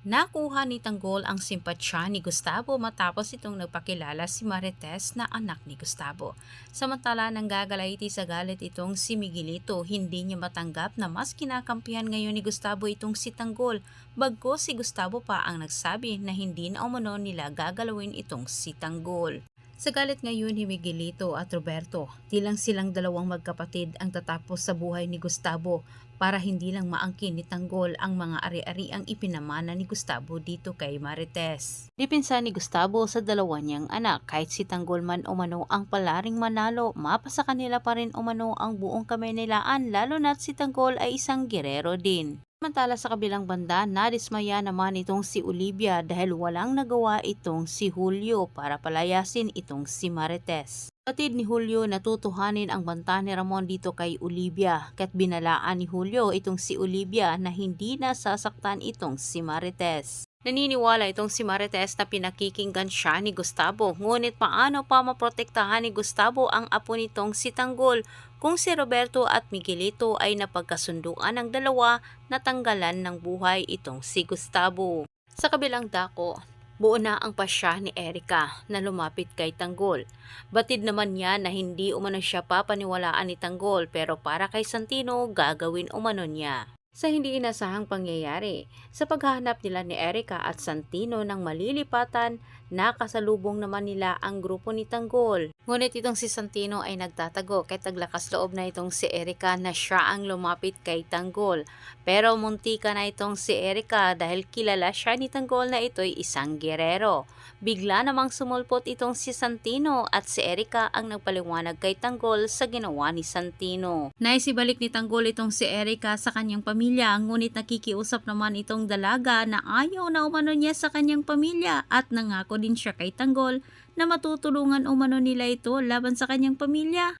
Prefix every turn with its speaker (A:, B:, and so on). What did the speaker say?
A: Nakuha ni Tanggol ang simpatsya ni Gustavo matapos itong nagpakilala si Marites na anak ni Gustavo. Samantala nang gagalayti sa galit itong si Miguelito, hindi niya matanggap na mas kinakampihan ngayon ni Gustavo itong si Tanggol. Bagko si Gustavo pa ang nagsabi na hindi na umano nila gagalawin itong si Tanggol. Sa galit ngayon ni Miguelito at Roberto, tilang silang dalawang magkapatid ang tatapos sa buhay ni Gustavo para hindi lang maangkin ni Tanggol ang mga ari-ari ang ipinamana ni Gustavo dito kay Marites. Dipinsa ni Gustavo sa dalawa niyang anak kahit si Tanggol man umano ang palaring manalo, mapasa kanila pa rin umano ang buong kamenilaan lalo na't si Tanggol ay isang gerero din. Samantala sa kabilang banda, nadismaya naman itong si Olivia dahil walang nagawa itong si Julio para palayasin itong si Marites. Kapatid ni Julio natutuhanin ang banta ni Ramon dito kay Olivia kat binalaan ni Julio itong si Olivia na hindi nasasaktan itong si Marites. Naniniwala itong si Marites na pinakikinggan siya ni Gustavo ngunit paano pa maprotektahan ni Gustavo ang apo nitong si Tanggol kung si Roberto at Miguelito ay napagkasunduan ng dalawa na tanggalan ng buhay itong si Gustavo. Sa kabilang dako, buo na ang pasya ni Erika na lumapit kay Tanggol. Batid naman niya na hindi umano siya papaniwalaan ni Tanggol pero para kay Santino gagawin umano niya. Sa hindi inasahang pangyayari, sa paghahanap nila ni Erika at Santino ng malilipatan, nakasalubong naman nila ang grupo ni Tanggol. Ngunit itong si Santino ay nagtatago kay taglakas loob na itong si Erika na siya ang lumapit kay Tanggol. Pero muntika na itong si Erika dahil kilala siya ni Tanggol na ito'y isang gerero. Bigla namang sumulpot itong si Santino at si Erika ang nagpaliwanag kay Tanggol sa ginawa ni Santino. Naisibalik ni Tanggol itong si Erika sa kanyang pamilya ngunit nakikiusap naman itong dalaga na ayaw na umano niya sa kanyang pamilya at nangako din siya kay Tanggol na matutulungan umano nila ito laban sa kanyang pamilya.